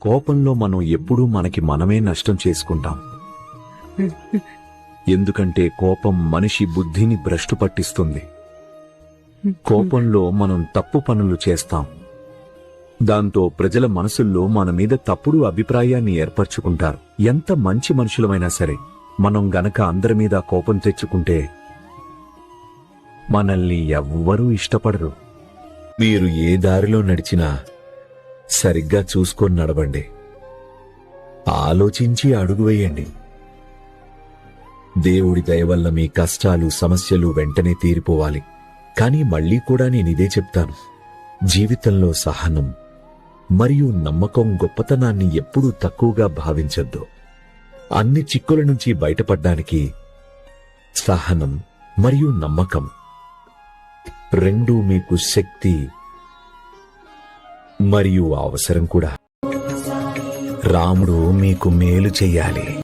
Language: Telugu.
కోపంలో మనం ఎప్పుడూ మనకి మనమే నష్టం చేసుకుంటాం. ఎందుకంటే కోపం మనిషి బుద్ధిని భ్రష్టు పట్టిస్తుంది. కోపంలో మనం తప్పు పనులు చేస్తాం. దాంతో ప్రజల మనసుల్లో మన మీద తప్పుడు అభిప్రాయాన్ని ఏర్పరచుకుంటారు. ఎంత మంచి మనుషులమైనా సరే మనం గనక అందరి మీద కోపం తెచ్చుకుంటే మనల్ని ఎవ్వరూ ఇష్టపడరు. మీరు ఏ దారిలో నడిచినా సరిగ్గా చూసుకొని నడవండి. ఆలోచించి అడుగు వేయండి. దేవుడి దయ వల్ల మీ కష్టాలు సమస్యలు వెంటనే తీరిపోవాలి. కానీ మళ్ళీ కూడా నేనిదే చెప్తాను. జీవితంలో సహనం మరియు నమ్మకం గొప్పతనాన్ని ఎప్పుడూ తక్కువగా భావించద్దు. అన్ని చిక్కుల నుంచి బయటపడ్డానికి సహనం మరియు నమ్మకం రెండూ మీకు శక్తి మరియు అవసరం కూడా. రాముడు మీకు మేలు చెయ్యాలి.